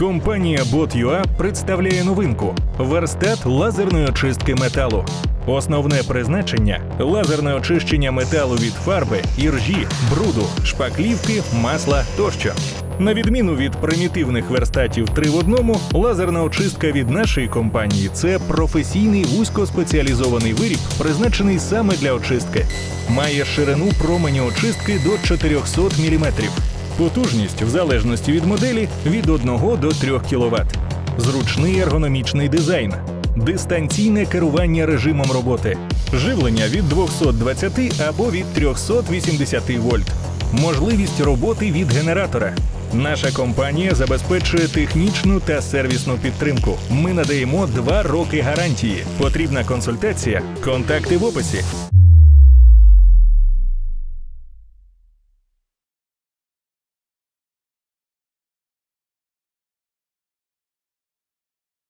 Компанія Bot.ua представляє новинку верстат лазерної очистки металу. Основне призначення лазерне очищення металу від фарби, іржі, бруду, шпаклівки, масла тощо. На відміну від примітивних верстатів 3 в одному, лазерна очистка від нашої компанії це професійний вузькоспеціалізований виріб, призначений саме для очистки. Має ширину променю очистки до 400 мм. Потужність в залежності від моделі від 1 до 3 кВт. Зручний ергономічний дизайн, дистанційне керування режимом роботи, живлення від 220 або від 380 вольт, можливість роботи від генератора. Наша компанія забезпечує технічну та сервісну підтримку. Ми надаємо 2 роки гарантії. Потрібна консультація. Контакти в описі.